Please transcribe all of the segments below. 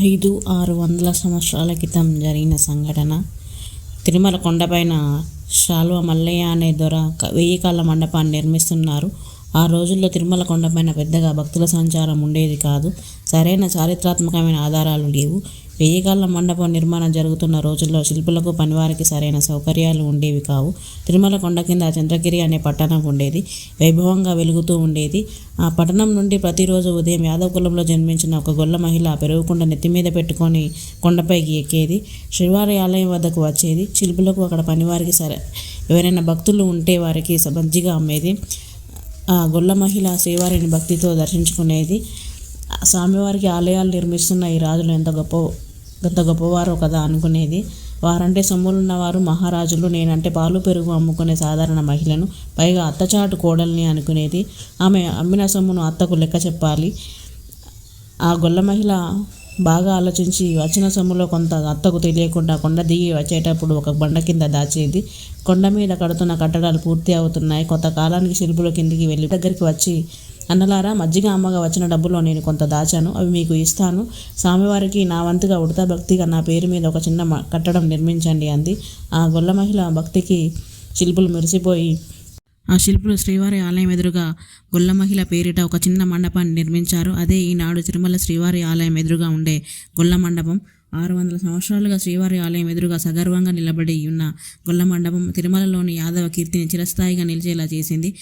ఐదు ఆరు వందల సంవత్సరాల క్రితం జరిగిన సంఘటన. తిరుమల కొండపైన శాల్వ మల్లయ్య అనే దొర వెయ్యి కాళ్ళ మండపాన్ని నిర్మిస్తున్నారు. ఆ రోజుల్లో తిరుమల కొండపైన పెద్దగా భక్తుల సంచారం ఉండేది కాదు. సరైన చారిత్రాత్మకమైన ఆధారాలు లేవు. వెయ్యి మండపం నిర్మాణం జరుగుతున్న రోజుల్లో శిల్పులకు పనివారికి సరైన సౌకర్యాలు ఉండేవి కావు. తిరుమల కొండ కింద చంద్రగిరి అనే పట్టణం ఉండేది. వైభవంగా వెలుగుతూ ఉండేది. ఆ పట్టణం నుండి ప్రతిరోజు ఉదయం యాదవ కులంలో జన్మించిన ఒక గొల్ల మహిళ పెరుగుకుండ నెత్తి మీద పెట్టుకొని కొండపైకి ఎక్కేది. శ్రీవారి ఆలయం వద్దకు వచ్చేది. శిల్పులకు అక్కడ పనివారికి సరే ఎవరైనా భక్తులు ఉంటే వారికి మజ్జిగా మజ్జిగ అమ్మేది. ఆ గొల్ల మహిళ శ్రీవారిని భక్తితో దర్శించుకునేది. స్వామివారికి ఆలయాలు నిర్మిస్తున్న ఈ రాజులు ఎంత గొప్ప ఎంత గొప్పవారో కదా అనుకునేది. వారంటే సొమ్ములున్నవారు మహారాజులు నేనంటే పాలు పెరుగు అమ్ముకునే సాధారణ మహిళను పైగా అత్తచాటు కోడల్ని అనుకునేది. ఆమె అమ్మిన సొమ్మును అత్తకు లెక్క చెప్పాలి. ఆ గొల్ల మహిళ బాగా ఆలోచించి వచ్చిన సొమ్ములో కొంత అత్తకు తెలియకుండా కొండ దిగి వచ్చేటప్పుడు ఒక బండ కింద దాచేది. కొండ మీద కడుతున్న కట్టడాలు పూర్తి అవుతున్నాయి. కొత్త కాలానికి శిల్పుల కిందికి వెళ్ళి దగ్గరికి వచ్చి అన్నలారా మజ్జిగ అమ్మగా వచ్చిన డబ్బులో నేను కొంత దాచాను. అవి మీకు ఇస్తాను. స్వామివారికి నా వంతుగా ఉడతా భక్తిగా నా పేరు మీద ఒక చిన్న మ- కట్టడం నిర్మించండి అంది. ఆ గొల్ల మహిళ భక్తికి శిల్పులు మెరిసిపోయి ఆ శిల్పులు శ్రీవారి ఆలయం ఎదురుగా గొల్ల మహిళ పేరిట ఒక చిన్న మండపాన్ని నిర్మించారు. అదే ఈనాడు తిరుమల శ్రీవారి ఆలయం ఎదురుగా ఉండే గొల్ల మండపం ఆరు వందల సంవత్సరాలుగా శ్రీవారి ఆలయం ఎదురుగా సగర్వంగా నిలబడి ఉన్న గొల్ల మండపం తిరుమలలోని యాదవ కీర్తిని చిరస్థాయిగా నిలిచేలా చేసింది.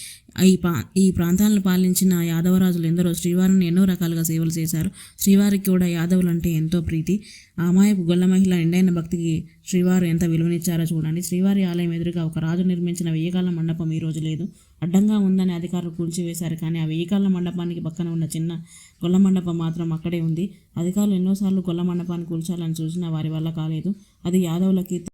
ఈ పా ఈ ప్రాంతాలను పాలించిన యాదవరాజులు ఎందరో శ్రీవారిని ఎన్నో రకాలుగా సేవలు చేశారు. శ్రీవారికి కూడా యాదవులు అంటే ఎంతో ప్రీతి. ఆ అమాయపు గొల్ల మహిళ ఎండైన భక్తికి శ్రీవారు ఎంత విలువనిచ్చారో చూడండి. శ్రీవారి ఆలయం ఎదురుగా ఒక రాజు నిర్మించిన వెయ్యకాల మండపం ఈ రోజు లేదు. అడ్డంగా ఉందని అధికారులు కూల్చివేశారు కానీ ఆ వెయ్యకాల మండపానికి పక్కన ఉన్న చిన్న గొల్ల మండపం మాత్రం అక్కడే ఉంది. అధికారులు ఎన్నోసార్లు గొల్ల మండపాన్ని కూల్చాలని చూసినా వారి వల్ల కాలేదు. అది యాదవులకి